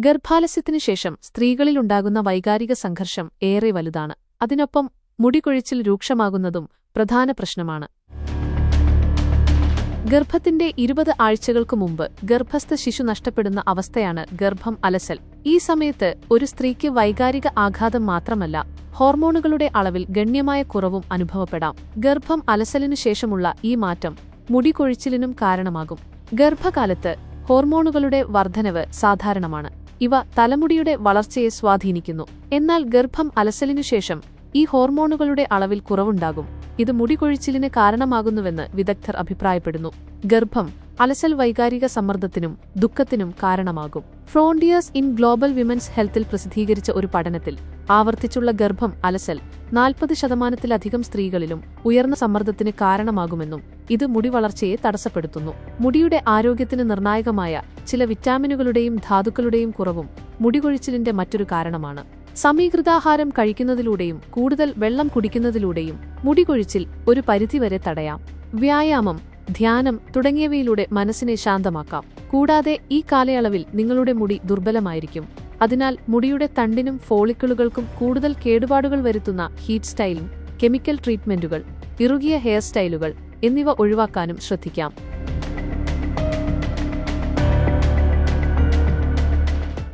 ഗർഭാലസ്യത്തിനു ശേഷം സ്ത്രീകളിലുണ്ടാകുന്ന വൈകാരിക സംഘർഷം ഏറെ വലുതാണ്. അതിനൊപ്പം മുടികൊഴിച്ചിൽ രൂക്ഷമാകുന്നതും പ്രധാന പ്രശ്നമാണ്. ഗർഭത്തിന്റെ ഇരുപത് ആഴ്ചകൾക്ക് മുമ്പ് ഗർഭസ്ഥ ശിശു നഷ്ടപ്പെടുന്ന അവസ്ഥയാണ് ഗർഭം അലസൽ. ഈ സമയത്ത് ഒരു സ്ത്രീക്ക് വൈകാരിക ആഘാതം മാത്രമല്ല ഹോർമോണുകളുടെ അളവിൽ ഗണ്യമായ കുറവും അനുഭവപ്പെടാം. ഗർഭം അലസലിനു ശേഷമുള്ള ഈ മാറ്റം മുടികൊഴിച്ചിലിനും കാരണമാകും. ഗർഭകാലത്ത് ഹോർമോണുകളുടെ വർധനവ് സാധാരണമാണ്. ഇവ തലമുടിയുടെ വളർച്ചയെ സ്വാധീനിക്കുന്നു. എന്നാൽ ഗർഭം അലസലിനു ശേഷം ഈ ഹോർമോണുകളുടെ അളവിൽ കുറവുണ്ടാകും. ഇത് മുടി കൊഴിച്ചിലിന് കാരണമാകുന്നുവെന്ന് വിദഗ്ധർ അഭിപ്രായപ്പെടുന്നു. ഗർഭം അലസൽ വൈകാരിക സമ്മർദ്ദത്തിനും ദുഃഖത്തിനും കാരണമാകും. ഫ്രോണ്ടിയേഴ്സ് ഇൻ ഗ്ലോബൽ വിമൻസ് ഹെൽത്തിൽ പ്രസിദ്ധീകരിച്ച ഒരു പഠനത്തിൽ ആവർത്തിച്ചുള്ള ഗർഭം അലസൽ നാൽപ്പത് ശതമാനത്തിലധികം സ്ത്രീകളിലും ഉയർന്ന സമ്മർദ്ദത്തിന് കാരണമാകുമെന്നും ഇത് മുടി വളർച്ചയെ തടസ്സപ്പെടുത്തുന്നു. മുടിയുടെ ആരോഗ്യത്തിന് നിർണായകമായ ചില വിറ്റാമിനുകളുടെയും ധാതുക്കളുടെയും കുറവും മുടികൊഴിച്ചിലിന്റെ മറ്റൊരു കാരണമാണ്. സമീകൃതാഹാരം കഴിക്കുന്നതിലൂടെയും കൂടുതൽ വെള്ളം കുടിക്കുന്നതിലൂടെയും മുടികൊഴിച്ചിൽ ഒരു പരിധിവരെ തടയാം. വ്യായാമം ധ്യാനം തുടങ്ങിയവയിലൂടെ മനസ്സിനെ ശാന്തമാക്കാം. കൂടാതെ ഈ കാലയളവിൽ നിങ്ങളുടെ മുടി ദുർബലമായിരിക്കും. അതിനാൽ മുടിയുടെ തണ്ടിനും ഫോളിക്കിളുകൾക്കും കൂടുതൽ കേടുപാടുകൾ വരുത്തുന്ന ഹീറ്റ് സ്റ്റൈലിംഗ് കെമിക്കൽ ട്രീറ്റ്മെന്റുകൾ ഇറുകിയ ഹെയർ സ്റ്റൈലുകൾ എന്നിവ ഒഴിവാക്കാനും ശ്രദ്ധിക്കാം.